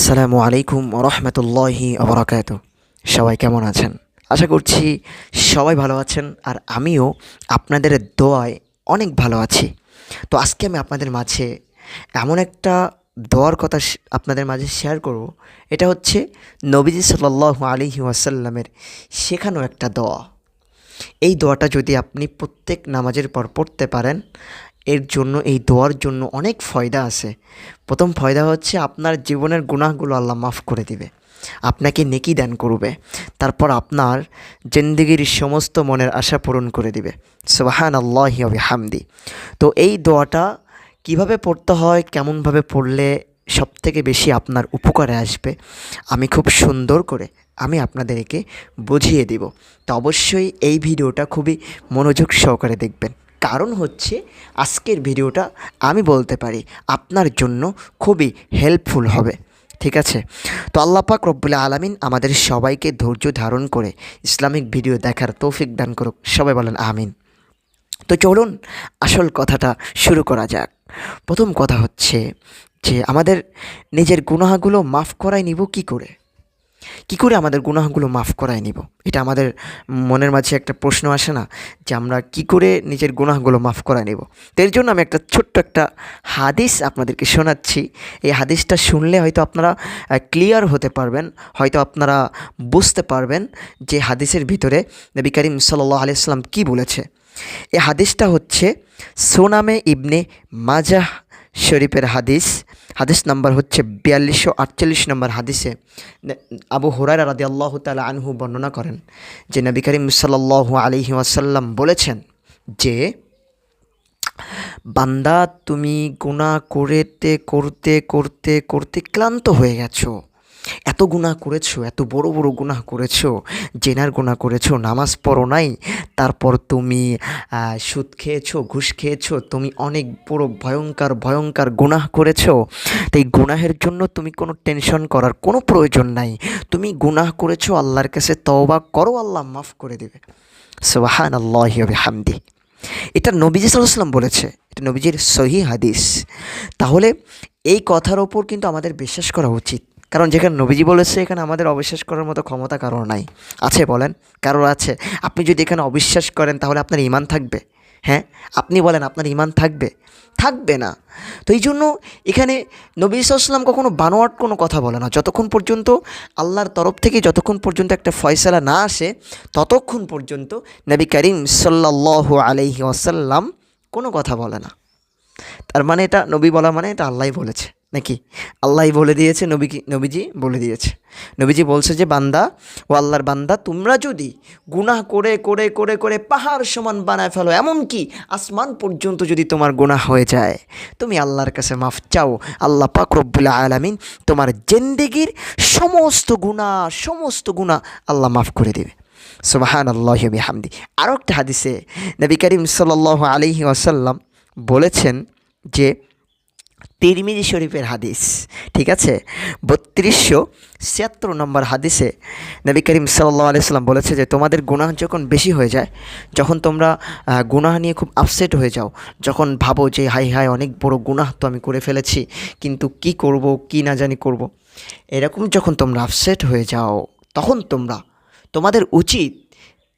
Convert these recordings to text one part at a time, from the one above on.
আসসালামু আলাইকুম রহমতুল্লাহি আবরাকাত সবাই কেমন আছেন? আশা করছি সবাই ভালো আছেন আর আমিও আপনাদের দোয়ায় অনেক ভালো আছি। তো আজকে আমি আপনাদের মাঝে এমন একটা দোয়ার কথা আপনাদের মাঝে শেয়ার করব। এটা হচ্ছে নবীজি সাল্লাহ আলিহি ওয়াসাল্লামের শেখানো একটা দোয়া। এই দোয়াটা যদি আপনি প্রত্যেক নামাজের পর পড়তে পারেন এর জন্য, এই দোয়ার জন্য অনেক ফয়দা আছে। প্রথম ফয়দা হচ্ছে আপনার জীবনের গুনাহগুলো আল্লাহ মাফ করে দিবে। আপনাকে নেকি দান করবে। তারপর আপনার জিন্দগির সমস্ত মনের আশা পূরণ করে দিবে। সুবাহান আল্লাহ হামদি তো এই দোয়াটা কীভাবে পড়তে হয়, কেমনভাবে পড়লে সব থেকে বেশি আপনার উপকারে আসবে, আমি খুব সুন্দর করে আমি আপনাদেরকে বুঝিয়ে দিব। তো অবশ্যই এই ভিডিওটা খুবই মনোযোগ সহকারে দেখবেন। কারণ হচ্ছে আজকের ভিডিওটা আমি বলতে পারি আপনার জন্য খুবই হেল্পফুল হবে, ঠিক আছে? তো আল্লাহ পাক রব্বুল আলামিন আমাদের সবাইকে ধৈর্য ধারণ করে ইসলামিক ভিডিও দেখার তৌফিক দান করুক। সবাই বলেন আমিন। তো চলুন আসল কথাটা শুরু করা যাক। প্রথম কথা হচ্ছে যে আমাদের নিজের গুনাহগুলো মাফ করাই নিব কি করে? কি করে আমাদের গুনাহগুলো মাফ করায় নিব? এটা আমাদের মনের মাঝে একটা প্রশ্ন আসে না যে আমরা কি করে নিজের গুনাহগুলো মাফ করায় নিব? এর জন্য আমি একটা ছোট্ট একটা হাদিস আপনাদেরকে শোনাচ্ছি। এই হাদিসটা শুনলে হয়তো আপনারা ক্লিয়ার হতে পারবেন, হয়তো আপনারা বুঝতে পারবেন যে হাদিসের ভিতরে নবী করিম সাল্লাহ আলিয়াল্লাম কী বলেছে। এই হাদিসটা হচ্ছে সোনামে ইবনে মাজাহ শরীফের হাদিস। হাদিস নাম্বার হচ্ছে বিয়াল্লিশশো আটচল্লিশ নম্বর হাদিসে আবু হুরায়রা রাদি আল্লাহ তালা আনহু বর্ণনা করেন যে নবী করিম সাল্লাহ আলহি আসাল্লাম বলেছেন যে, বান্দা তুমি গুণা করতে করতে করতে করতে ক্লান্ত হয়ে গেছো। এত গুনাহ করেছ, এত বড় বড় গুনাহ করেছ, জেনার গুনাহ করেছ, নামাজ পড়ো নাই, তারপর তুমি সুদ খেয়েছো, ঘুষ খেয়েছো, তুমি অনেক বড় ভয়ঙ্কর ভয়ঙ্কর গুনাহ করেছ তাই গুনাহের জন্য তুমি কোনো টেনশন করার কোনো প্রয়োজন নাই। তুমি গুনাহ করেছ, আল্লাহর কাছে তওবা করো, আল্লাহ মাফ করে দেবে। সুবাহান আল্লাহ হামদি এটা নবীজি সাল্লাম বলেছে, এটা নবীজির সহি হাদিস। তাহলে এই কথার ওপর কিন্তু আমাদের বিশ্বাস করা উচিত। কারণ যেখানে নবীজি বলেছে, এখানে আমাদের অবিশ্বাস করার মতো ক্ষমতা কারোর নাই। আছে বলেন? কারোর আছে। আপনি যদি এখানে অবিশ্বাস করেন, তাহলে আপনার ইমান থাকবে। হ্যাঁ? আপনি বলেন, আপনার ইমান থাকবে? থাকবে না। তো এই জন্য এখানে নবী সাল্লাম কখনো বানোয়াট কোনো কথা বলে না। যতক্ষণ পর্যন্ত আল্লাহর তরফ থেকে, যতক্ষণ পর্যন্ত একটা ফয়সালা না আসে, ততক্ষণ পর্যন্ত নবী করিম সাল্লাহ আলহি আসাল্লাম কোনো কথা বলে না। তার মানে এটা নবী বলা মানে এটা আল্লাহই বলেছে। নাকি? আল্লাহই বলে দিয়েছে নবী কি নবীজি বলে দিয়েছে। নবীজি বলছে যে, বান্দা, ও আল্লাহর বান্দা, তোমরা যদি গুনাহ করে করে করে করে পাহাড় সমান বানায় ফেলো এমনকি আসমান পর্যন্ত যদি তোমার গুনাহ হয়ে যায়, তুমি আল্লাহর কাছে মাফ চাও। আল্লাহ পাক রব্বুল আলামিন তোমার জেন্দেগির সমস্ত গুণা সমস্ত গুণা আল্লাহ মাফ করে দেবে। সুবাহান আল্লাহ হামদি আরও একটা হাদিসে নবী করিম সাল্লাহ আলহি আসাল্লাম বলেছেন যে তিরমিজি শরীফের হাদিস, ঠিক আছে? বত্রিশশো ছিয়াত্তর নম্বর হাদিসে নবী করিম সাল্লাহ আলাইসাল্লাম বলেছে যে, তোমাদের গুনাহ যখন বেশি হয়ে যায়, যখন তোমরা গুনাহ নিয়ে খুব আপসেট হয়ে যাও, যখন ভাবো যে হাই হাই অনেক বড় গুনাহ তো আমি করে ফেলেছি, কিন্তু কি করব, কি না জানি করব। এরকম যখন তোমরা আপসেট হয়ে যাও, তখন তোমরা, তোমাদের উচিত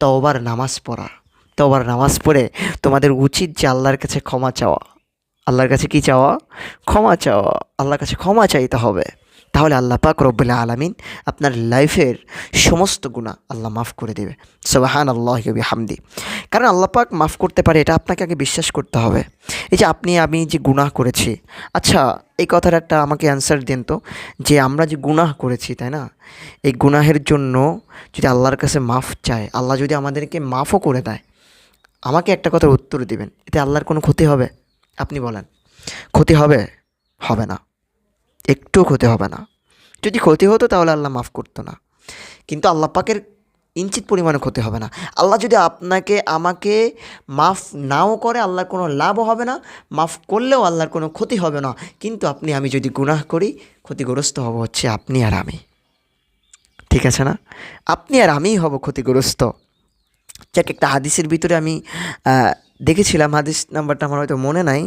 তওবার নামাজ পড়া। তওবার নামাজ পড়ে তোমাদের উচিত যে আল্লাহর কাছে ক্ষমা চাওয়া। আল্লাহর কাছে কি চাওয়া? ক্ষমা চাওয়া। আল্লাহর কাছে ক্ষমা চাইতে হবে। তাহলে আল্লাহ পাক রব্বুল আলমিন আপনার লাইফের সমস্ত গুণা আল্লাহ মাফ করে দেবে। সবাহান আল্লাহ কবি হামদি কারণ আল্লাহ পাক মাফ করতে পারে, এটা আপনাকে আগে বিশ্বাস করতে হবে। এই যে আপনি, আমি যে গুনাহ করেছি আচ্ছা এই কথার একটা আমাকে অ্যান্সার দেন তো। যে আমরা যে গুনাহ করেছি, তাই না? এই গুনাহের জন্য যদি আল্লাহর কাছে মাফ চায়, আল্লাহ যদি আমাদেরকে মাফও করে দেয়, আমাকে একটা কথার উত্তর দিবেন। এতে আল্লাহর কোনো ক্ষতি হবে? আপনি বলেন, ক্ষতি হবে? হবে না। একটুও ক্ষতি হবে না। যদি ক্ষতি হতো তাহলে আল্লাহ মাফ করতো না। কিন্তু আল্লাহ পাকের ইঞ্চিত পরিমাণে ক্ষতি হবে না। আল্লাহ যদি আপনাকে, আমাকে মাফ নাও করে, আল্লাহর কোনো লাভও হবে না, মাফ করলেও আল্লাহর কোনো ক্ষতি হবে না। কিন্তু আপনি, আমি যদি গুনাহ করি, ক্ষতিগ্রস্ত হব হচ্ছে আপনি আর আমি। ঠিক আছে না? আপনি আর আমিই হব ক্ষতিগ্রস্ত। যাক একটা হাদিসের ভিতরে আমি দেখেছিলাম, হাদিস নাম্বারটা আমার হয়তো মনে নাই,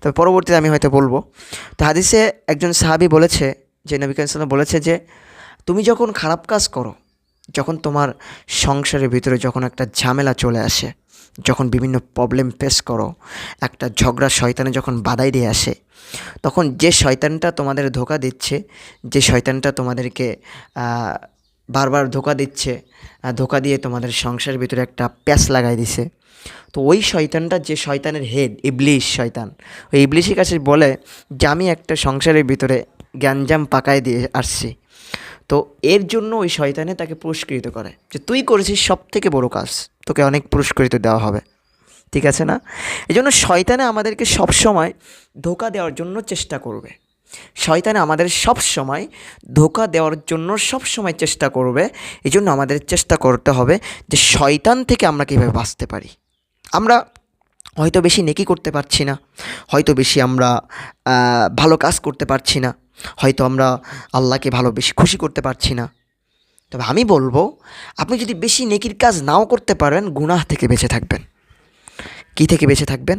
তবে পরবর্তীতে আমি হয়তো বলব। তো হাদিসে একজন সাহাবি বলেছে, যে নবী করিম বলেছে যে, তুমি যখন খারাপ কাজ করো, যখন তোমার সংসারের ভিতরে যখন একটা ঝামেলা চলে আসে, যখন বিভিন্ন প্রবলেম ফেস করো, একটা ঝগড়া শয়তানে যখন বাধাই দিয়ে আসে, তখন যে শয়তানটা তোমাদের ধোকা দিচ্ছে, যে শয়তানটা তোমাদেরকে বারবার ধোকা দিচ্ছে ধোকা দিয়ে তোমাদের সংসারের ভিতরে একটা প্যাচ লাগাই দিছে। তো ওই শয়তানটা যে শয়তানের হেড ইবলিশ শয়তান, ওই ইবলিশের কাছে বলে যে, আমি একটা সংসারের ভিতরে গ্যাঞ্জাম পাকায় দিয়ে আসছি। তো এর জন্য ওই শয়তানে তাকে পুরস্কৃত করে যে, তুই করেছিস সব থেকে বড়ো কাজ, তোকে অনেক পুরস্কৃত দেওয়া হবে। ঠিক আছে না? এই জন্য শয়তানে আমাদেরকে সবসময় ধোকা দেওয়ার জন্য চেষ্টা করবে। শয়তানে আমাদের সব সময় ধোকা দেওয়ার জন্য সব সময় চেষ্টা করবে। এই জন্য আমাদের চেষ্টা করতে হবে যে শয়তান থেকে আমরা কীভাবে বাঁচতে পারি। আমরা হয়তো বেশি নেকি করতে পারছি না, হয়তো বেশি আমরা ভালো কাজ করতে পারছি না, হয়তো আমরা আল্লাহকে ভালো বেশি খুশি করতে পারছি না। তবে আমি বলব, আপনি যদি বেশি নেকির কাজ নাও করতে পারেন, গুনাহ থেকে বেঁচে থাকবেন। কী থেকে বেঁচে থাকবেন?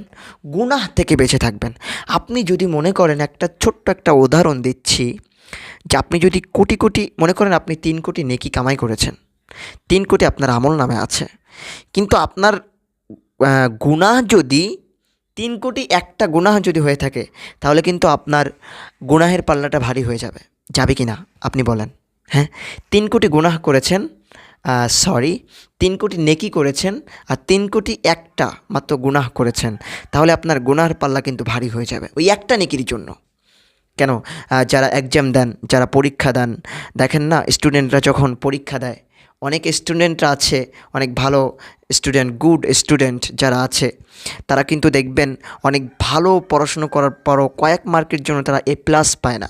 গুনাহ থেকে বেঁচে থাকবেন। আপনি যদি মনে করেন একটা ছোট্ট একটা উদাহরণ দিচ্ছি, যে আপনি যদি কোটি কোটি, মনে করেন আপনি তিন কোটি নেকি কামাই করেছেন, তিন কোটি আপনার আমল নামে আছে, কিন্তু আপনার গুনাহ যদি, তিন কোটি একটা গুনাহ যদি হয়ে থাকে, তাহলে কিন্তু আপনার গুনাহের পাল্লাটা ভারী হয়ে যাবে। যাবে কি না আপনি বলেন। হ্যাঁ? তিন কোটি গুনাহ করেছেন সরি তিন কোটি নেকি করেছেন আর তিন কোটি একটা মাত্র গুনাহ করেছেন। তাহলে আপনার গুনাহের পাল্লা কিন্তু ভারী হয়ে যাবে। ওই একটা নেকির জন্য। কেন? যারা এক্সাম দেন, যারা পরীক্ষা দেন, দেখেন না স্টুডেন্টরা যখন পরীক্ষা দেয়, অনেক স্টুডেন্টরা আছে, অনেক ভালো স্টুডেন্ট গুড স্টুডেন্ট যারা আছে, তারা কিন্তু দেখবেন অনেক ভালো পড়াশুনো করার পরও কয়েক মার্কের জন্য তারা এ প্লাস পায় না।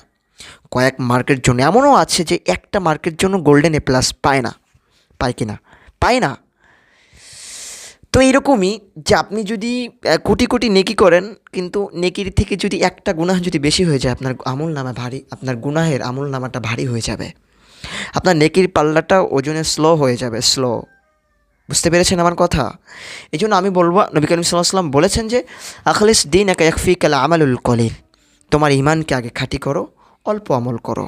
কয়েক মার্কের জন্য, এমনও আছে যে একটা মার্কের জন্য গোল্ডেন এ প্লাস পায় না। পায় কি না। পায় না তো এরকমই যে আপনি যদি কোটি কোটি নেকি করেন, কিন্তু নেকির থেকে যদি একটা গুনাহ যদি বেশি হয়ে যায়, আপনার আমল নামা ভারী, আপনার গুনাহের আমল নামাটা ভারী হয়ে যাবে। আপনার নেকির পাল্লাটা ওজনে স্লো হয়ে যাবে স্লো বুঝতে পেরেছেন আমার কথা? এই জন্য আমি বলব, নবী করিম সাল্লাম বলেছেন যে, আখলিস দিন একা একফি কালা আমালুল কলিল। তোমার ইমানকে আগে খাঁটি করো, অল্প আমল করো।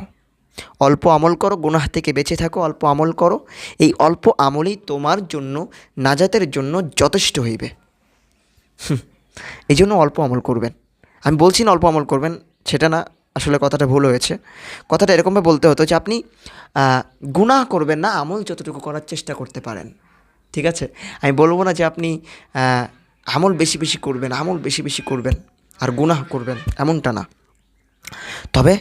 অল্প আমল করো, গুনাহ থেকে বেঁচে থাকো, অল্প আমল করো। এই অল্প আমলই তোমার জন্য, নাজাতের জন্য যথেষ্ট হইবে। এই জন্য অল্প আমল করবেন। আমি বলছি না অল্প আমল করবেন, সেটা না, আসলে কথাটা ভুল হয়েছে। কথাটা এরকমভাবে বলতে হতো যে আপনি গুনাহ করবেন না, আমল যতটুকু করার চেষ্টা করতে পারেন। ঠিক আছে? আমি বলব না যে আপনি আমল বেশি বেশি করবেন, আমল বেশি বেশি করবেন, আর গুনাহ করবেন, এমনটা না। তবে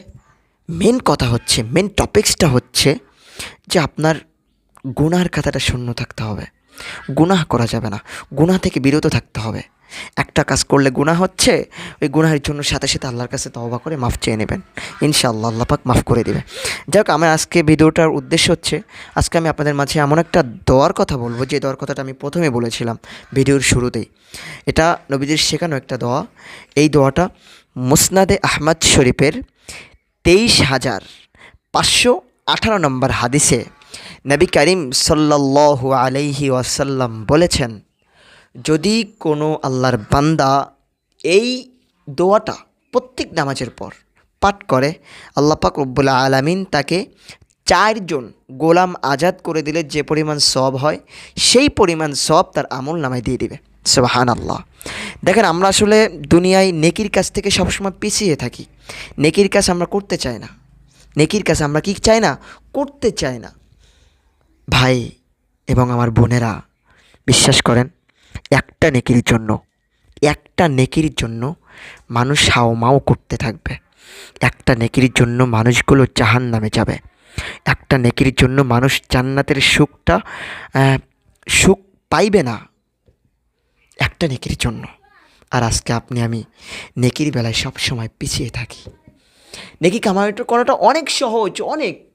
মেন কথা হচ্ছে মেন টপিক্সটা হচ্ছে যে আপনার গুনার খাতাটা শূন্য থাকতে হবে। গুনাহ করা যাবে না। গুনাহ থেকে বিরত থাকতে হবে। একটা কাজ করলে গুনাহ হচ্ছে, ওই গুনাহের জন্য সাথে সাথে আল্লাহর কাছে তওবা করে মাফ চেয়ে নেবেন। ইনশাআল্লাহ আল্লাহ পাক মাফ করে দেবে। যাই হোক আমার আজকে ভিডিওটার উদ্দেশ্য হচ্ছে, আজকে আমি আপনাদের মাঝে এমন একটা দোয়ার কথা বলব, যে দোয়ার কথাটা আমি প্রথমে বলেছিলাম ভিডিওর শুরুতেই। এটা নবীদের শেখানো একটা দোয়া। এই দোয়াটা মুসনাদে আহমদ শরীফের তেইশ হাজার পাঁচশো আঠারো নম্বর হাদিসে নবী করিম সাল্লাল্লাহু আলাইহি ওয়াসাল্লাম বলেছেন, যদি কোনো আল্লাহর বান্দা এই দোয়াটা প্রত্যেক নামাজের পর পাঠ করে, আল্লাহ পাক রব্বুল আলামিন তাকে চারজন গোলাম আজাদ করে দিলে যে পরিমাণ সব হয়, সেই পরিমাণ সব তার আমল নামায় দিয়ে দিবে। সুবাহান আল্লাহ দেখেন, আমরা আসলে দুনিয়ায় নেকির কাছ থেকে সবসময় পিছিয়ে থাকি। নেকির কাজ আমরা করতে চাই না। নেকির কাজ আমরা কি চাই না? করতে চাই না। ভাই এবং আমার বোনেরা, বিশ্বাস করেন, একটা নেকির জন্য, একটা নেকির জন্য মানুষ হাওমাও করতে থাকবে। একটা নেকির জন্য মানুষগুলো জাহান নামে যাবে। একটা নেকির জন্য মানুষ জান্নাতের সুখটা সুখ পাইবে না। একটা নেকির জন্য। আর আজকে আপনি, আমি নেকির বেলায় সব সময় পিছিয়ে থাকি। নেকি কামাইটা করাটা অনেক সহজ, অনেক।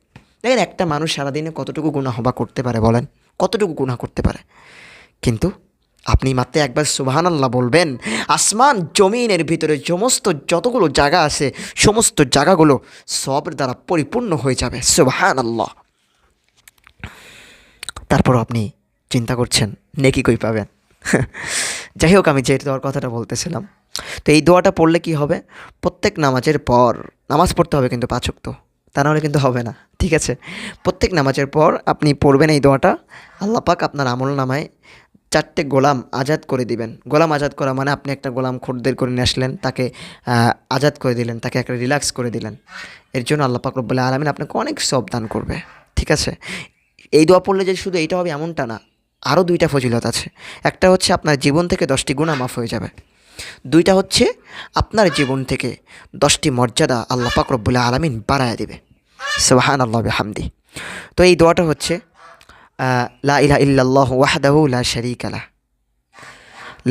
দেখেন, একটা মানুষ সারাদিনে কতটুকু গুণা হবা করতে পারে বলেন? কতটুকু গুণা করতে পারে? কিন্তু আপনি মাত্র একবার সুবাহান আল্লাহ বলবেন, আসমান জমিনের ভিতরে সমস্ত যতগুলো জায়গা আছে, সমস্ত জায়গাগুলো সব দ্বারা পরিপূর্ণ হয়ে যাবে। সুবাহান আল্লাহ তারপর আপনি চিন্তা করছেন, নেকি কই পাবেন? যাই হোক, আমি যে দোয়ার কথাটা বলতেছিলাম। তো এই দোয়াটা পড়লে কি হবে? প্রত্যেক নামাজের পর, নামাজ পড়তে হবে কিন্তু পাচক তো তা নাহলে কিন্তু হবে না, ঠিক আছে? প্রত্যেক নামাজের পর আপনি পড়বেন এই দোয়াটা। আল্লাহ পাক আপনার আমল নামায় চারটে গোলাম আজাদ করে দিবেন। গোলাম আজাদ করা মানে আপনি একটা গোলাম খোরদের করে নিয়ে আসলেন, তাকে আজাদ করে দিলেন, তাকে একটা রিল্যাক্স করে দিলেন। এর জন্য আল্লাহ পাক রব্বুল্লাহ আলমিন আপনাকে অনেক সব দান করবে, ঠিক আছে? এই দোয়া পড়লে যে শুধু এইটা হবে এমনটা না আরও দুইটা ফজিলত আছে। একটা হচ্ছে আপনার জীবন থেকে দশটি গুণা মাফ হয়ে যাবে। দুইটা হচ্ছে আপনার জীবন থেকে দশটি মর্যাদা আল্লাহ পাক রব্বুল্লাহ আলমিন বাড়ায় দিবে। সোহান আল্লাহ হামদি তো এই দোয়াটা হচ্ছে লা ইলাহা ইল্লাল্লাহ ওয়াহদাহু লা শারীকা লাহ।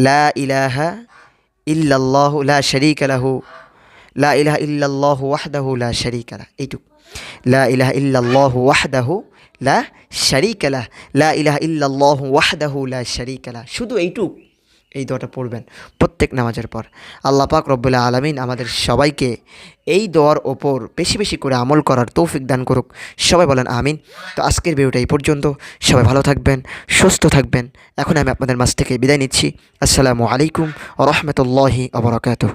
লা ইলাহা ইল্লাল্লাহু লা শারীকা লাহু। লা ইলাহা ইল্লাল্লাহু ওয়াহদাহু লা শারীকা লাহ। এইটুক। লা ইলাহা ইল্লাল্লাহু ওয়াহদাহু লা শারীকা লাহ লা ইলাহা ইল্লাল্লাহু ওয়াহদাহু লা শারীকা লাহ শুধু এইটুক, এই দোয়াটা পড়বেন প্রত্যেক নামাজের পর। আল্লাহ পাক রব্বুল্লাহ আলমিন আমাদের সবাইকে এই দোয়ার ওপর বেশি বেশি করে আমল করার তৌফিক দান করুক। সবাই বলেন আমিন। তো আজকের ভিডিওটা এই পর্যন্ত। সবাই ভালো থাকবেন, সুস্থ থাকবেন। এখন আমি আপনাদের মাছ থেকে বিদায় নিচ্ছি। আসসালামু আলাইকুম রহমতুল্লাহি আবরাকাতুহ